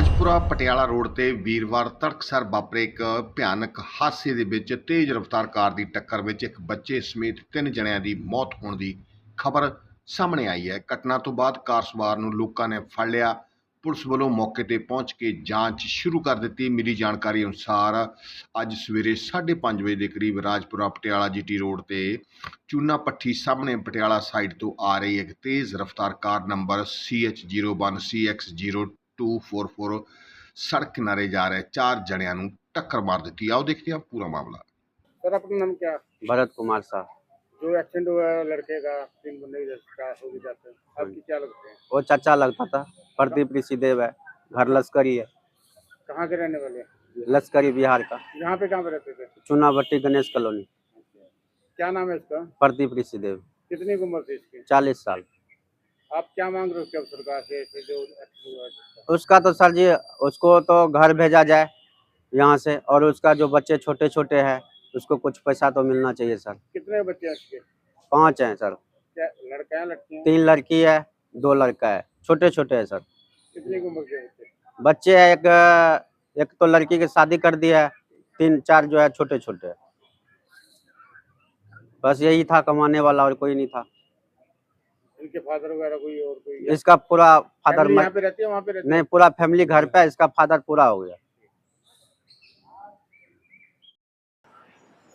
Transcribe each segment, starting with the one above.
Rajpura Patiala road ਤੇ ਵੀਰਵਾਰ ਤੜਕਸਰ ਵਾਪਰੇ ਇੱਕ ਭਿਆਨਕ ਹਾਦਸੇ ਦੇ ਵਿੱਚ ਤੇਜ਼ ਰਫ਼ਤਾਰ ਕਾਰ ਦੀ ਟੱਕਰ ਵਿੱਚ ਇੱਕ ਬੱਚੇ ਸਮੇਤ ਤਿੰਨ ਜਣਿਆਂ ਦੀ ਮੌਤ ਹੋਣ ਦੀ ਖਬਰ ਸਾਹਮਣੇ ਆਈ ਹੈ। ਘਟਨਾ ਤੋਂ ਬਾਅਦ ਕਾਰ ਸਵਾਰ ਨੂੰ ਲੋਕਾਂ ਨੇ ਫੜ ਲਿਆ। ਪੁਲਿਸ ਵੱਲੋਂ ਮੌਕੇ ਤੇ ਪਹੁੰਚ ਕੇ ਜਾਂਚ ਸ਼ੁਰੂ ਕਰ ਦਿੱਤੀ। ਮਿਲੀ ਜਾਣਕਾਰੀ ਅਨੁਸਾਰ ਅੱਜ ਸਵੇਰੇ 5:30 ਵਜੇ ਦੇ ਕਰੀਬ ਰਾਜਪੁਰਾ ਪਟਿਆਲਾ ਜੀਟੀ ਰੋਡ ਤੇ ਚੂਨਾ ਪੱਠੀ ਸਾਹਮਣੇ ਪਟਿਆਲਾ ਸਾਈਡ ਤੋਂ ਆ ਰਹੀ ਇੱਕ ਤੇਜ਼ ਰਫ਼ਤਾਰ car number CH01CX0244 ਸੜਕ ਕਿਨਾਰੇ ਜਾ ਰਹੇ ਚਾਰ ਜਣਿਆਂ ਨੂੰ ਟੱਕਰ ਮਾਰ ਦਿੱਤੀ ਆਓ ਦੇਖਦੇ ਹਾਂ ਪੂਰਾ ਮਾਮਲਾ सर अपना नाम क्या भरत कुमार साहब जो एक्सीडेंट हुआ है लड़के का तीन बंदे की का हो भी जाते हैं आपकी क्या लगते हैं वो चाचा लगता था प्रदीप ऋषिदेव है घर लश्करी है कहाँ के रहने वाले हैं लश्करी बिहार का यहाँ पे कहाँ पे रहते थे चुनावट्टी गणेश कॉलोनी क्या नाम है इसका प्रदीप ऋषिदेव कितनी की उम्र थी इसकी चालीस साल आप क्या मांग रहे हो सरकार से जो? उसका तो सर जी उसको तो घर भेजा जाए यहाँ से और उसका जो बच्चे छोटे छोटे हैं उसको कुछ पैसा तो मिलना चाहिए सर। कितने बच्चे हैं पाँच हैं सर। लड़का है लड़की तीन लड़की है दो लड़का है छोटे छोटे है सर। कितने बच्चे? है एक एक तो लड़की की शादी कर दी है तीन चार जो है छोटे छोटे बस यही था कमाने वाला और कोई नहीं था। इनके फादर वगैरह कोई और कोई इसका पूरा फादर फैमिली यहाँ पे रहती है वहाँ पे रहती नहीं पूरा फैमिली घर पे है इसका फादर पूरा हो गया है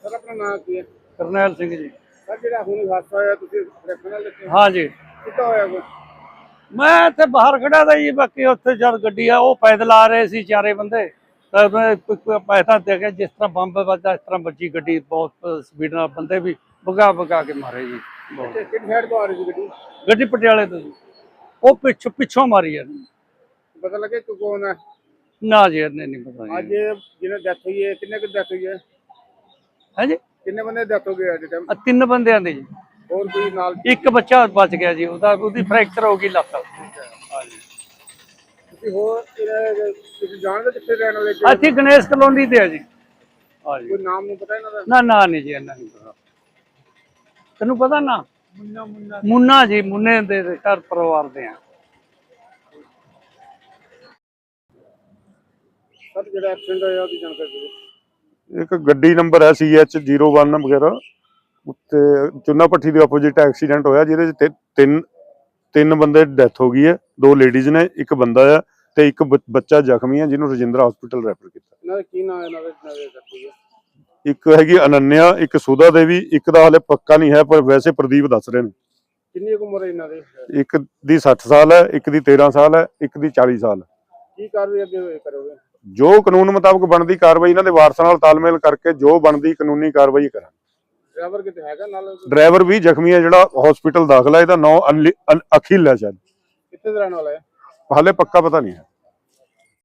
सर अपना नाम की है ਕਰਨੈਲ ਸਿੰਘ ਜੀ सर ਜਿਹੜਾ ਹੁਣ ਹਾਦਸਾ ਹੋਇਆ ਤੁਸੀਂ ਰੈਫਰਲ ਲਿਖੇ ਹਾਂ ਜੀ ਕਿੱਦਾਂ ਹੋਇਆ ਕੁਛ ਮੈਂ ਇੱਥੇ ਬਾਹਰ ਖੜਾ ਤਾ ਜੀ ਬਾਕੀ ਉੱਥੇ ਜਦ ਗੱਡੀ ਆ ਉਹ ਪੈਦਲ ਆ ਰਹੇ ਸੀ ਚਾਰੇ ਬੰਦੇ ਤਾਂ ਮੈਂ ਪੈਸਾ ਦੇ ਕੇ ਜਿਸ ਤਰ੍ਹਾਂ ਬੰਬ ਵੱਜਦਾ ਇਸ ਤਰ੍ਹਾਂ ਵੱਜੀ ਗੱਡੀ ਬਹੁਤ ਸਪੀਡ ਨਾਲ ਬੰਦੇ ਵੀ ਭਗਾ ਭਗਾ ਕੇ ਮਾਰੇ ਜੀ ਬਹੁਤ। ਤੇ ਕਿਹੜੀ ਸਾਈਡ ਤੋਂ ਆ ਰਹੀ ਸੀ ਗੱਡੀ? ਗੱਡੀ ਪਟਿਆਲੇ ਤੋਂ ਜੀ। ਉਹ ਪਿੱਛੋਂ ਪਿੱਛੋਂ ਮਾਰੀ ਹੈ ਪਤਾ ਲੱਗੇ ਕਿ ਕੌਣ ਹੈ ਨਾ ਜੀ ਇਹਨੇ ਨਹੀਂ ਪਤਾ ਅੱਜ ਜੀ ਜਿਹਨੇ ਡੈਥ ਹੋਈ ਹੈ ਕਿੰਨੇ ਕੁ ਡੈਥ ਹੋਈ ਹੈ? ਹੈ ਜੀ? ਕਿੰਨੇ ਬੰਦੇ ਡੈਥ ਹੋ ਗਏ ਅੱਜ ਟਾਈਮ ਆਹ ਤਿੰਨ ਬੰਦਿਆਂ ਦੇ ਜੀ। ਹੋਰ ਕੋਈ ਨਾਲ ਇੱਕ ਬੱਚਾ ਬਚ ਗਿਆ ਜੀ ਉਹਦਾ ਉਹਦੀ ਫ੍ਰੈਕਚਰ ਹੋ ਗਈ ਲੱਤ। ਤੁਸੀਂ ਹੋਰ ਇਹਦਾ- ਤੁਸੀਂ ਜਾਣਦੇ ਕਿੱਥੇ ਰਹਿਣ ਵਾਲੇ ਜੀ? ਅਸੀਂ ਗਣੇਸ਼ ਕਲੋਨੀ ਤੇ ਆ ਜੀ। ਹਾਂ ਜੀ ਕੋਈ ਨਾਮ ਨੂੰ ਪਤਾ ਇਹਨਾਂ ਦਾ? ਨਾ ਨਾ ਨਹੀਂ ਜੀ ਇਹਨਾਂ ਨਹੀਂ ਤੈਨੂੰ ਪਤਾ ਨਾ? ਮੁੰਨਾ ਮੁੰਨਾ। ਮੁੰਨਾ ਜੀ ਮੁੰਨੇ ਦੇ ਘਰ ਪਰਿਵਾਰ ਦੇ ਆ। ਸਰ ਜਿਹੜਾ ਐਕਸੀਡੈਂਟ ਹੋਇਆ ਉਹਦੀ ਜਾਣਕਾਰੀ ਦਿਓ। ਇੱਕ ਗੱਡੀ ਨੰਬਰ ਹੈ CH01 ਵਗੈਰਾ। ਉੱਤੇ ਚੁੰਨਾ ਭੱਠੀ ਦੇ ਆਪੋਜ਼ਿਟ ਐਕਸੀਡੈਂਟ ਹੋਇਆ ਜਿਹਦੇ ਚ ਤਿ- ਤਿੰਨ ਤਿੰਨ ਬੰਦੇ ਡੈਥ ਹੋ ਗਈ ਹੈ। ਦੋ ਲੇਡੀਜ਼ ਨੇ ਇੱਕ ਬੰਦਾ ਆ ਤੇ ਇੱਕ ਬੱਚਾ ਜ਼ਖਮੀ ਹੈ ਜਿਹਨੂੰ ਰਜਿੰਦਰਾ ਹਸਪੀਟਲ ਰੈਫਰ ਕੀਤਾ। ਇਹਨਾਂ ਦਾ ਕੀ ਨਾਮ ਹੈ? ਇਹਨਾਂ ਦੇ ਡੈਥ ਹੋਈ ਹੈ? ਇੱਕ ਹੈਗੀ ਅਨੰਨਿਆ ਇੱਕ ਸੁਧਾ ਦੇਵੀ ਇੱਕ ਦਾ ਹਾਲੇ ਪੱਕਾ ਨਹੀਂ ਹੈ ਪਰ ਵੈਸੇ ਪ੍ਰਦੀਪ ਦੱਸ ਰਹੇ ਨੇ। ਕਿੰਨੀ ਉਮਰ ਹੈ ਇਹਨਾਂ ਦੀ? ਇੱਕ ਦੀ 60 ਸਾਲ ਹੈ ਇੱਕ ਦੀ 13 ਸਾਲ ਹੈ ਇੱਕ ਦੀ 40 ਸਾਲ। ਕੀ ਕਾਰਵਾਈ ਅੱਗੇ ਕਰੋਗੇ? ਜੋ ਕਾਨੂੰਨ ਮੁਤਾਬਕ ਬਣਦੀ ਕਾਰਵਾਈ ਇਹਨਾਂ ਦੇ ਵਾਰਸਾਂ ਨਾਲ ਤਾਲਮੇਲ ਕਰਕੇ ਜੋ ਬਣਦੀ ਕਾਨੂੰਨੀ ਕਾਰਵਾਈ ਕਰਾਂ ਡਰਾਈਵਰ ਕਿਤੇ ਹੈਗਾ ਨਾਲ? ਡਰਾਈਵਰ ਵੀ ਜ਼ਖਮੀ ਹੈ ਜਿਹੜਾ ਹਸਪੀਟਲ ਦਾਖਲ ਹੈ ਇਹਦਾ ਨਾਂ ਅਖਿਲ ਹੈ ਸ਼ਾਇਦ। ਕਿੱਥੇ ਦਾ ਰਹਿਣ ਵਾਲਾ ਹੈ? ਹਾਲੇ ਪੱਕਾ ਪਤਾ ਨਹੀਂ ਹੈ।